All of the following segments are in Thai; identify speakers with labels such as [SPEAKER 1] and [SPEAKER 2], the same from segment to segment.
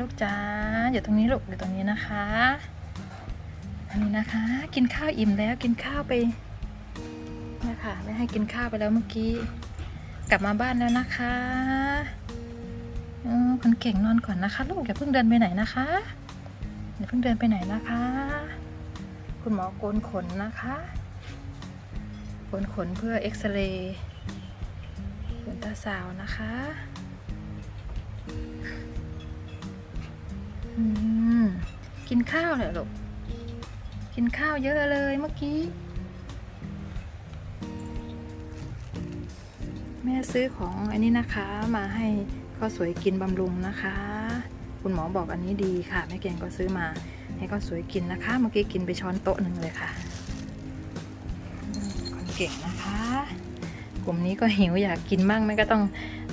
[SPEAKER 1] ลูกจ๋าอยู่ตรงนี้ลูกอยู่ตรงนี้นะคะ อันนี้นะคะ กินข้าวอิ่มแล้วกินข้าวไปเนี่ยค่ะไม่ให้กินข้าวไปแล้วเมื่อกี้ กลับมาบ้านแล้วนะคะออคนเก่งนอนก่อนนะคะ ลูกอย่าเพิ่งเดินไปไหนนะคะอย่าเพิ่งเดินไปไหนนะคะ คุณหมอโกนขนนะคะโกนขนเพื่อเอ็กซเรย์ขนตาสาวนะคะ กินข้าวเหรอลูก กินข้าวเยอะเลยเมื่อกี้ แม่ซื้อของอันนี้นะคะมาให้ข้าวสวยกินบำรุงนะคะ คุณหมอบอกอันนี้ดีค่ะแม่เก่งก็ซื้อมาให้ข้าวสวยกินนะคะ เมื่อกี้กินไปช้อนโต๊ะหนึ่งเลยค่ะคนเก่งนะคะ กลุ่มนี้ก็หิวอยากกินมั่งแม่ก็ต้อง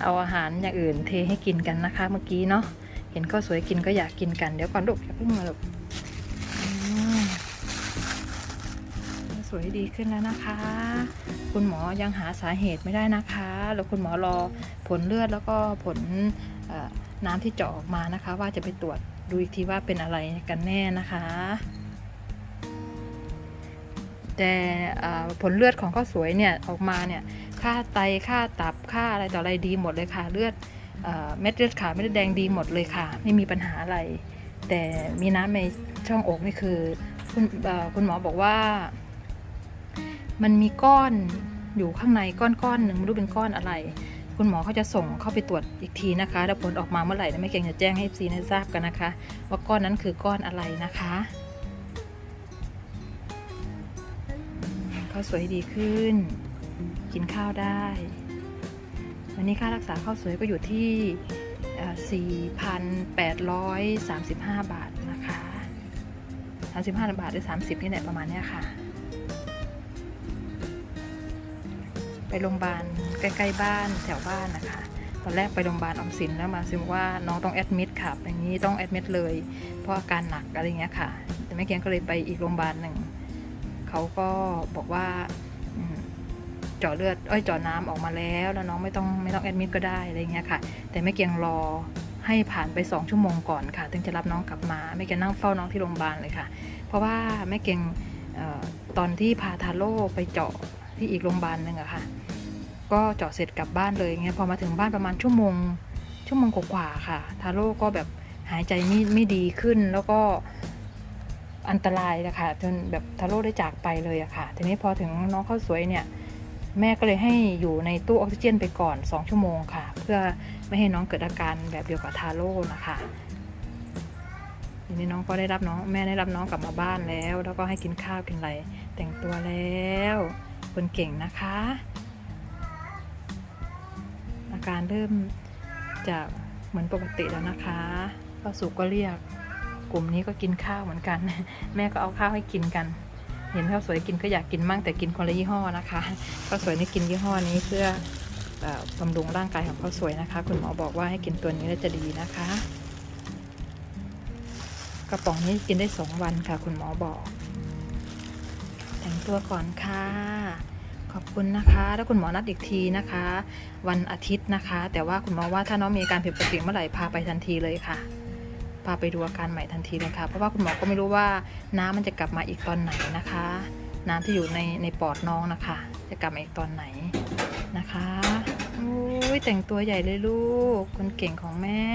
[SPEAKER 1] เอาอาหารอย่างอื่นเทให้กินกันนะคะ เมื่อกี้เนาะ ห็นข้าวสวยกินก็อยากกินกันเดี๋ยวก่อนลูกอย่าเพิ่งมาลูกสวยดีขึ้นแล้วนะคะ คุณหมอยังหาสาเหตุไม่ได้นะคะ แล้วคุณหมอรอผลเลือดแล้วก็ผลน้ำที่เจาะออกมานะคะ ว่าจะไปตรวจดูอีกทีว่าเป็นอะไรกันแน่นะคะ แต่ผลเลือดของข้าวสวยเนี่ยออกมาเนี่ยค่าไตค่าตับค่าอะไรต่ออะไรดีหมดเลยค่ะเลือด เม็ดเลือดขาวเม็ดเลือดแดงดีหมดเลยค่ะ ไม่มีปัญหาอะไร แต่มีน้ำในช่องอกนี่คือคุณคุณหมอบอกว่า มันมีก้อนอยู่ข้างในก้อนก้อนหนึ่งไม่รู้เป็นก้อนอะไร คุณหมอเขาจะส่งเข้าไปตรวจอีกทีนะคะแล้วผลออกมาเมื่อไหร่ไม่เก่งจะแจ้งให้ซีได้ทราบกันนะคะ ว่าก้อนนั้นคือก้อนอะไรนะคะข้าสวยดีขึ้น กินข้าวได้ วันนี้ค่ารักษาข้าวสวยก็อยู่ที่ 4,835 บาทนะคะ 35 บาทหรือ 30 นี่แหละประมาณนี้ค่ะ ไปโรงพยาบาลใกล้ๆบ้านแถวบ้านนะคะ ตอนแรกไปโรงพยาบาลออมสินแล้วมาซิบอกว่าน้องต้องแอดมิดค่ะ อย่างนี้ต้องแอดมิดเลย เพราะอาการหนักอะไรเงี้ยค่ะ แต่แม่เกียงก็เลยไปอีกโรงพยาบาลหนึ่ง เขาก็บอกว่า เจาะเลือดเอ้ยเจาะน้ำออกมาแล้ว แล้วน้องไม่ต้องไม่ต้องแอดมิดก็ได้อะไรเงี้ยค่ะ แต่แม่เกียงรอให้ผ่านไป 2 ชั่วโมงก่อนค่ะ ถึงจะรับน้องกลับมาแม่เกียงนั่งเฝ้าน้องที่โรงพยาบาลเลยค่ะ เพราะว่าแม่เกียงออตอนที่พาทาโร่ไปเจาะที่อีกโรงพยาบาลหนึ่งอะค่ะ ก็เจาะเสร็จกลับบ้านเลยเงี้ยพอมาถึงบ้านประมาณชั่วโมง ชั่วโมงกว่าๆค่ะ ทาโร่ก็แบบหายใจไม่ไม่ดีขึ้นแล้วก็อันตรายนะคะจนแบบทาโร่ได้จากไปเลยอะค่ะ ทีนี้พอถึงน้องข้าวสวยเนี่ย แม่ก็เลยให้อยู่ในตู้ออกซิเจนไปก่อน 2 ชั่วโมงค่ะ เพื่อไม่ให้น้องเกิดอาการแบบเดียวกับทาโร่นะคะทีนี้น้องก็ได้รับน้องแม่ได้รับน้องกลับมาบ้านแล้ว แล้วก็ให้กินข้าวกินอะไรแต่งตัวแล้วคนเก่งนะคะ อาการเริ่มจะเหมือนปกติแล้วนะคะข้าสุก็เรียกกลุ่มนี้ก็กินข้าวเหมือนกัน แม่ก็เอาข้าวให้กินกัน เห็นข้าวสวยกินก็อยากกินมั่งแต่กินคนละยี่ห้อนะคะข้าวสวยนี่กินยี่ห้อนี้เพื่อบำรุงร่างกายของข้าวสวยนะคะ คุณหมอบอกว่าให้กินตัวนี้แล้วจะดีนะคะ กระป๋องนี้กินได้สองวันค่ะ คุณหมอบอก แต่งตัวก่อนค่ะ ขอบคุณนะคะ แล้วคุณหมอนัดอีกทีนะคะ วันอาทิตย์นะคะ แต่ว่าคุณหมอว่าถ้าน้องมีอาการผิดปกติเมื่อไหร่พาไปทันทีเลยค่ะ พาไปดูอาการใหม่ทันทีเลยค่ะ เพราะว่าคุณหมอก็ไม่รู้ว่าน้ำมันจะกลับมาอีกตอนไหนนะคะ น้ำที่อยู่ในในปอดน้องนะคะ จะกลับมาอีกตอนไหนนะคะอุ้ยแต่งตัวใหญ่เลยลูก คนเก่งของแม่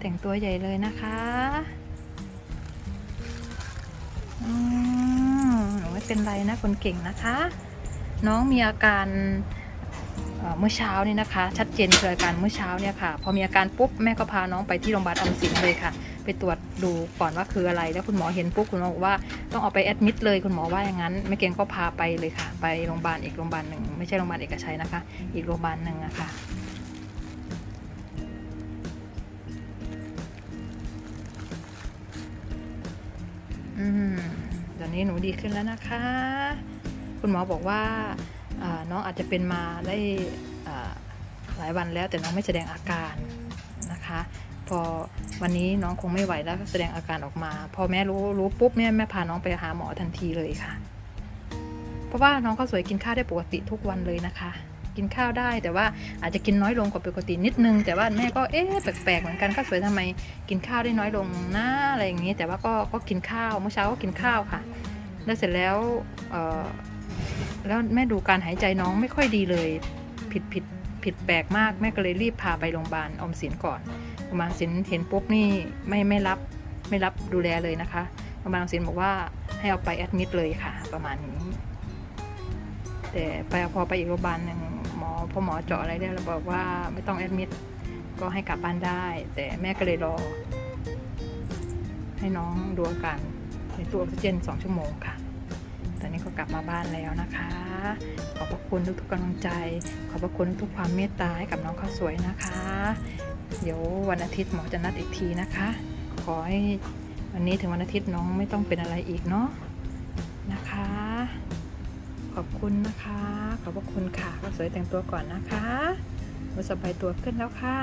[SPEAKER 1] แต่งตัวใหญ่เลยนะคะอืมหนูไม่เป็นไรนะคนเก่งนะคะ น้องมีอาการ เมื่อเช้านี่นะคะ ชัดเจนคืออาการเมื่อเช้าเนี่ยค่ะ พอมีอาการปุ๊บแม่ก็พาน้องไปที่โรงพยาบาลออมสินเลยค่ะ ไปตรวจดูก่อนว่าคืออะไร แล้วคุณหมอเห็นปุ๊บคุณหมอบอกว่าต้องเอาไปแอดมิดเลยคุณหมอว่าอย่างนั้นแม่เกงก็พาไปเลยค่ะ ไปโรงพยาบาลอีกโรงพยาบาลหนึ่งไม่ใช่โรงพยาบาลเอกชัยนะคะ อีกโรงพยาบาลหนึ่งอะค่ะอืมตอนนี้หนูดีขึ้นแล้วนะคะ คุณหมอบอกว่า น้องอาจจะเป็นมาได้หลายวันแล้วแต่น้องไม่แสดงอาการนะคะ พอวันนี้น้องคงไม่ไหวแล้วแสดงอาการออกมา พอแม่รู้รู้ปุ๊บแม่แม่พาน้องไปหาหมอทันทีเลยค่ะ เพราะว่าน้องข้าวสวยกินข้าวได้ปกติทุกวันเลยนะคะ กินข้าวได้แต่ว่าอาจจะกินน้อยลงกว่าปกตินิดนึง แต่ว่าแม่ก็เอ๊ะแปลกๆเหมือนกันข้าวสวยทำไมกินข้าวได้น้อยลงนะอะไรอย่างนี้ แต่ว่าก็ก็กินข้าวเมื่อเช้าก็กินข้าวค่ะ แล้วเสร็จแล้วเอ่อ แล้วแม่ดูการหายใจน้องไม่ค่อยดีเลย ผิดผิดผิดแปลกมากแม่ก็เลยรีบพาไปโรงพยาบาลอมสินก่อนโรงพยาบาลสินเห็นปุ๊บนี่ไม่ไม่รับไม่รับดูแลเลยนะคะโรงพยาบาลอมสินบอกว่าให้เอาไปแอดมิดเลยค่ะ ประมาณนี้ แต่ไปพอไปอีกโรงพยาบาลหนึ่งหมอพอหมอเจาะอะไรได้แล้วบอกว่าไม่ต้องแอดมิดก็ให้กลับบ้านได้ แต่แม่ก็เลยรอ ให้น้องดูอาการในตู้ออกซิเจน 2 ชั่วโมงค่ะ ตอนนี้ก็กลับมาบ้านแล้วนะคะ ขอบพระคุณทุกๆกำลังใจ ขอบพระคุณทุกความเมตตาให้กับน้องข้าวสวยนะคะ เดี๋ยววันอาทิตย์หมอจะนัดอีกทีนะคะ ขอให้วันนี้ถึงวันอาทิตย์น้องไม่ต้องเป็นอะไรอีกเนาะนะคะ ขอบคุณนะคะ ขอบพระคุณค่ะข้าวสวยแต่งตัวก่อนนะคะมาสบายตัวขึ้นแล้วค่ะ